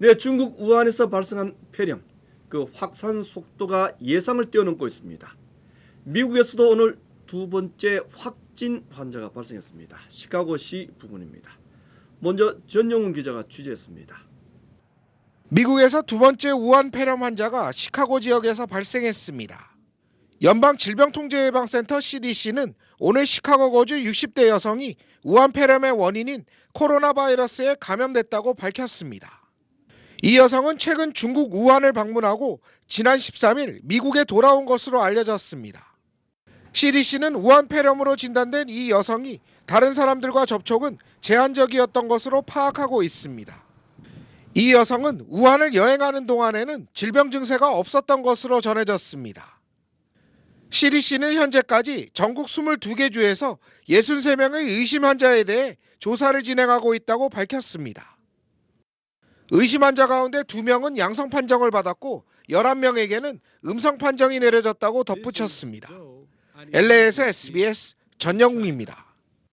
네, 중국 우한에서 발생한 폐렴, 그 확산 속도가 예상을 뛰어넘고 있습니다. 미국에서도 오늘 두 번째 확진 환자가 발생했습니다. 시카고시 부근입니다. 먼저 전용훈 기자가 취재했습니다. 미국에서 두 번째 우한 폐렴 환자가 시카고 지역에서 발생했습니다. 연방 질병통제예방센터 CDC는 오늘 시카고 거주 60대 여성이 우한 폐렴의 원인인 코로나 바이러스에 감염됐다고 밝혔습니다. 이 여성은 최근 중국 우한을 방문하고 지난 13일 미국에 돌아온 것으로 알려졌습니다. CDC는 우한 폐렴으로 진단된 이 여성이 다른 사람들과 접촉은 제한적이었던 것으로 파악하고 있습니다. 이 여성은 우한을 여행하는 동안에는 질병 증세가 없었던 것으로 전해졌습니다. CDC는 현재까지 전국 22개 주에서 63명의 의심 환자에 대해 조사를 진행하고 있다고 밝혔습니다. 의심 환자 가운데 2명은 양성 판정을 받았고 11명에게는 음성 판정이 내려졌다고 덧붙였습니다. LA에서 SBS 전영웅입니다.